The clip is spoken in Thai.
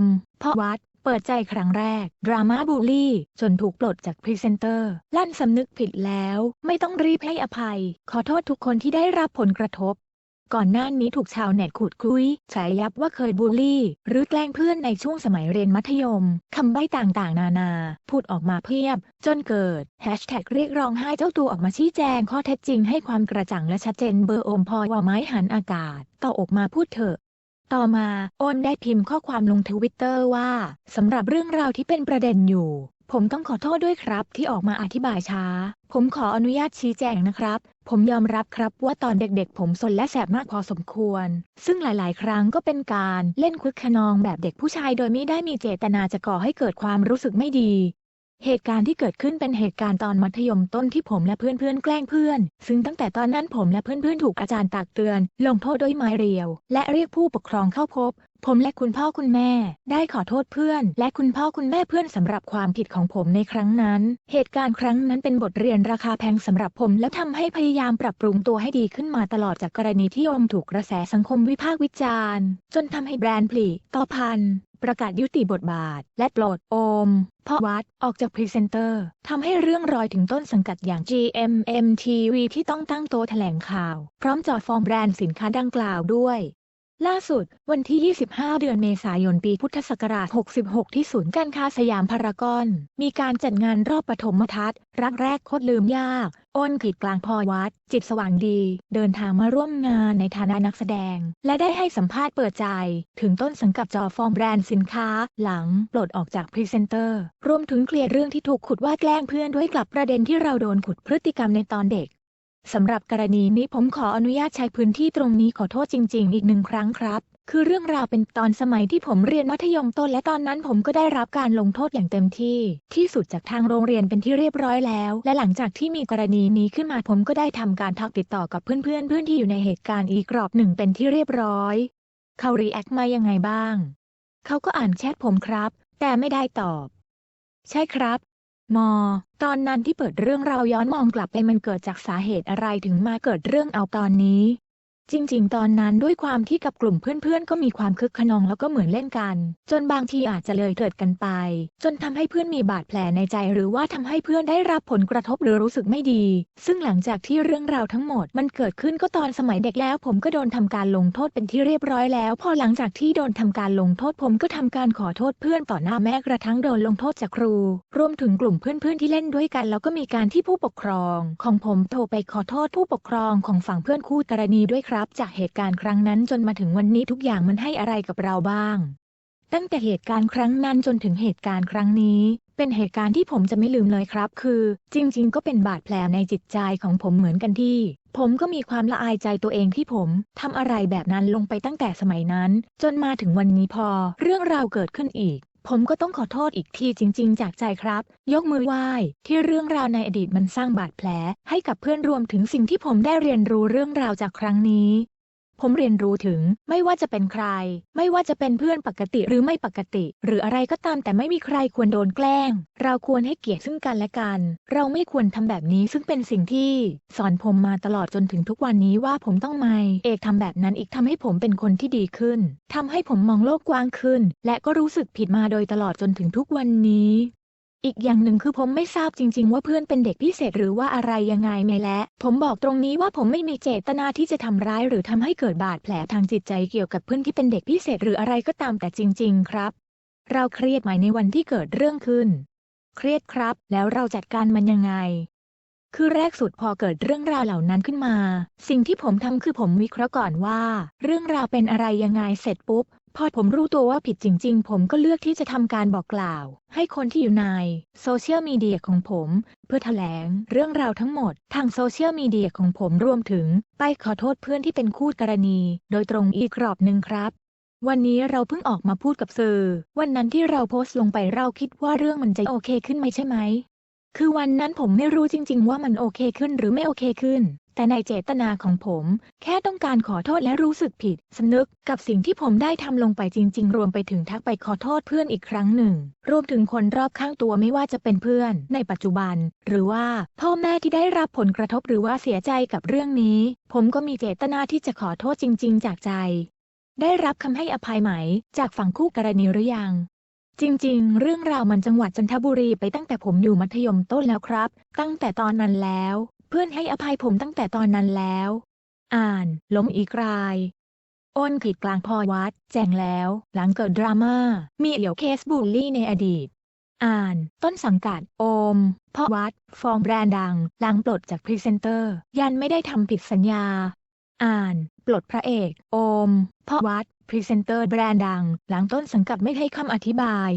มพ่อวัด เปิดใจครั้งแรก ดราม่าบูลลี่ จนถูกปลดจากพรีเซนเตอร์ ลั่นสำนึกผิดแล้ว ไม่ต้องรีบให้อภัย ขอโทษทุกคนที่ได้รับผลกระทบ ก่อนหน้านี้ถูกชาวเน็ตขุดคุยฉายยับว่าเคยบูลลี่ หรือแกล้งเพื่อนในช่วงสมัยเรียนมัธยม คำใบ้ต่างๆ นานา พูดออกมาเพียบ จนเกิดแฮชแท็กเรียกร้องให้เจ้าตัวออกมาชี้แจงข้อเท็จจริงให้ความกระจ่างและชัดเจนเบอร์โอมพอว่าไม้หันอากาศต่อออกมาพูดเถอะ ต่อมาโอนได้พิมพ์ข้อความลงทวิตเตอร์ว่าสำหรับเรื่องราวที่เป็นประเด็นอยู่ ผมต้องขอโทษด้วยครับที่ออกมาอธิบายช้า ผมขออนุญาตชี้แจงนะครับ ผมยอมรับครับว่าตอนเด็กๆ ผมสนและแสบมากพอสมควร ซึ่งหลายๆ ครั้งก็เป็นการเล่นคึกขนองแบบเด็กผู้ชายโดยไม่ได้มีเจตนาจะก่อให้เกิดความรู้สึกไม่ดี เหตุการณ์ที่เกิดขึ้นเป็นเหตุการณ์ตอนมัธยมต้นที่ผมและเพื่อนๆแกล้งเพื่อน ซึ่งตั้งแต่ตอนนั้นผมและเพื่อนๆถูกอาจารย์ตักเตือน ลงโทษด้วยไม้เรียว และเรียกผู้ปกครองเข้าพบ ผมและคุณพ่อคุณแม่ ได้ขอโทษเพื่อน และคุณพ่อคุณแม่เพื่อนสำหรับความผิดของผมในครั้งนั้น เหตุการณ์ครั้งนั้นเป็นบทเรียนราคาแพงสำหรับผมและทำให้พยายามปรับปรุงตัวให้ดีขึ้นมาตลอดจากกรณีที่อมถูกกระแสสังคมวิพากษ์วิจารณ์ จนทำให้แบรนด์ผลิต่อพัน ประกาศยุติบทบาท และปลดโอมพ่อวัดออกจากพรีเซนเตอร์ทำให้เรื่องรอยถึงต้นสังกัดอย่าง GMMTV ที่ต้องตั้งโตแถลงข่าว พร้อมจอดฟ้องแบรนด์สินค้าดังกล่าวด้วย ล่าสุด วันที่ 25 เดือนเมษายน ปีพุทธศักราช 66 ที่ศูนย์การค้าสยามพารากอน มีการจัดงานรอบปฐมทัศน์ รักแรกโคตรลืมยาก อ้นขีดกลางพอวัด จิตสว่างดี เดินทางมาร่วมงานในฐานะนักแสดง และได้ให้สัมภาษณ์เปิดใจ ถึงต้นสังกัดจอฟอร์มแบรนด์สินค้า หลังปลดออกจากพรีเซนเตอร์ รวมถึงเคลียร์เรื่องที่ถูกขุดว่าแกล้งเพื่อนด้วยกลับประเด็นที่เราโดนขุดพฤติกรรมในตอนเด็ก สำหรับกรณีนี้ผมขออนุญาตใช้พื้นที่ตรงนี้ขอโทษจริง ๆ อีกหนึ่งครั้งครับ คือเรื่องราวเป็นตอนสมัยที่ผมเรียนมัธยมต้นและตอนนั้นผมก็ได้รับการลงโทษอย่างเต็มที่ ที่สุดจากทางโรงเรียนเป็นที่เรียบร้อยแล้ว และหลังจากที่มีกรณีนี้ขึ้นมาผมก็ได้ทำการทักติดต่อกับเพื่อนๆเพื่อนที่อยู่ในเหตุการณ์อีกรอบหนึ่งเป็นที่เรียบร้อย เขารีแอคมายังไงบ้าง เขาก็อ่านแชทผมครับ แต่ไม่ได้ตอบ ใช่ครับ มอ ตอนนั้นที่เปิดเรื่องเราย้อนมองกลับไปมันเกิดจากสาเหตุอะไรถึงมาเกิดเรื่องเอาตอนนี้ จริง ๆ ตอนนั้นด้วยความที่กับกลุ่มเพื่อนๆ ก็มีความคึกขนองแล้วก็เหมือนเล่นกัน จนบางทีอาจจะเลยเถิดกันไป จนทำให้เพื่อนมีบาดแผลในใจ หรือว่าทำให้เพื่อนได้รับผลกระทบหรือรู้สึกไม่ดี ซึ่งหลังจากที่เรื่องราวทั้งหมด มันเกิดขึ้นก็ตอนสมัยเด็กแล้ว ผมก็โดนทำการลงโทษเป็นที่เรียบร้อยแล้ว พอหลังจากที่โดนทำการลงโทษผมก็ทำการขอโทษเพื่อนต่อหน้าแม้กระทั่งโดนลงโทษจากครู รวมถึงกลุ่มเพื่อนๆที่เล่นด้วยกัน แล้วก็มีการที่ผู้ปกครอง ของผมโทรไปขอโทษผู้ปกครองของฝั่งเพื่อนคู่กรณีด้วยครับจากเหตุการณ์ครั้งนั้นจนมาถึงวันนี้ทุกอย่างมันให้อะไรกับเราบ้าง ตั้งแต่เหตุการณ์ครั้งนั้นจนถึงเหตุการณ์ครั้งนี้ เป็นเหตุการณ์ที่ผมจะไม่ลืมเลยครับ คือ จริง ๆ ก็เป็นบาดแผลในจิตใจของผมเหมือนกันที่ ผมก็มีความละอายใจตัวเองที่ผมทำอะไรแบบนั้นลงไปตั้งแต่สมัยนั้น จนมาถึงวันนี้พอ เรื่องราวเกิดขึ้นอีก ผมก็ต้องขอโทษอีกทีจริง ๆ จากใจครับ ยกมือไหว้ที่เรื่องราวในอดีตมันสร้างบาดแผล ให้กับเพื่อนรวมถึงสิ่งที่ผมได้เรียนรู้เรื่องราวจากครั้งนี้ ผมเรียนรู้ถึง ไม่ว่าจะเป็นใคร ไม่ว่าจะเป็นเพื่อนปกติหรือไม่ปกติ หรืออะไรก็ตามแต่ไม่มีใครควรโดนแกล้ง เราควรให้เกียรติซึ่งกันและกัน เราไม่ควรทำแบบนี้ซึ่งเป็นสิ่งที่ สอนผมมาตลอดจนถึงทุกวันนี้ว่าผมต้องไม่เอกทำแบบนั้นอีกทำให้ผมเป็นคนที่ดีขึ้นทำให้ผมมองโลกกว้างขึ้น และก็รู้สึกผิดมาโดยตลอดจนถึงทุกวันนี้ อีกอย่างหนึ่งคือผมไม่ทราบจริง ๆ ว่าเพื่อนเป็นเด็กพิเศษหรือว่าอะไรยังไงไงและ ผมบอกตรงนี้ว่าผมไม่มีเจตนาที่จะทำร้ายหรือทำให้เกิดบาดแผลทางจิตใจเกี่ยวกับเพื่อนที่เป็นเด็กพิเศษหรืออะไรก็ตามแต่จริง ๆ ครับ เราเครียดไหมในวันที่เกิดเรื่องขึ้น เครียดครับ แล้วเราจัดการมันยังไง คือแรกสุดพอเกิดเรื่องราวเหล่านั้นขึ้นมา สิ่งที่ผมทำคือผมวิเคราะห์ก่อนว่า เรื่องราวเป็นอะไรยังไงเสร็จปุ๊บ พอผมรู้ตัวว่าผิดจริง ๆ ผมก็เลือกที่จะทำการบอกกล่าว ให้คนที่อยู่ในโซเชียลมีเดียของผม เพื่อแถลงเรื่องราวทั้งหมด ทางโซเชียลมีเดียของผมรวมถึง ไปขอโทษเพื่อนที่เป็นคู่กรณี โดยตรงอีกรอบหนึ่งครับวันนี้เราเพิ่งออกมาพูดกับสื่อ วันนั้นที่เราโพสต์ลงไปเราคิดว่าเรื่องมันจะโอเคขึ้นไหมใช่ไหม คือวันนั้นผมไม่รู้จริง ๆ ว่ามันโอเคขึ้นหรือไม่โอเคขึ้น แต่ในเจตนาของผม แค่ต้องการขอโทษและรู้สึกผิดสำนึกกับสิ่งที่ผมได้ทำลงไปจริง ๆ รวมไปถึงทักไปขอโทษเพื่อนอีกครั้งหนึ่ง รวมถึงคนรอบข้างตัวไม่ว่าจะเป็นเพื่อน ในปัจจุบัน หรือว่าพ่อแม่ที่ได้รับผลกระทบหรือว่าเสียใจกับเรื่องนี้ ผมก็มีเจตนาที่จะขอโทษจริง ๆ จากใจ ได้รับคำให้อภัยไหม จากฝั่งคู่กรณีหรือยัง จริงๆ เรื่องราวมันจังหวัดจันทบุรีไปตั้งแต่ผมอยู่มัธยมต้นแล้วครับ ตั้งแต่ตอนนั้นแล้ว เพื่อนให้อภัยผมตั้งแต่ตอนนั้นแล้ว อ่าน ล้มอีกรายอ้นผิดกลางพอวัด แจ้งแล้ว หลังเกิดดราม่า มีเอี่ยวเคสบูลลี่ในอดีต อ่าน ต้นสังกัด โอมพ่อวัด ฟองแบรนด์ดัง หลังปลดจากพรีเซนเตอร์ ยันไม่ได้ทำผิดสัญญา อ่าน ปลดพระเอก โอม พ่อวัด พรีเซนเตอร์แบรนด์ดัง หลังต้นสังกัดไม่ให้คำอธิบาย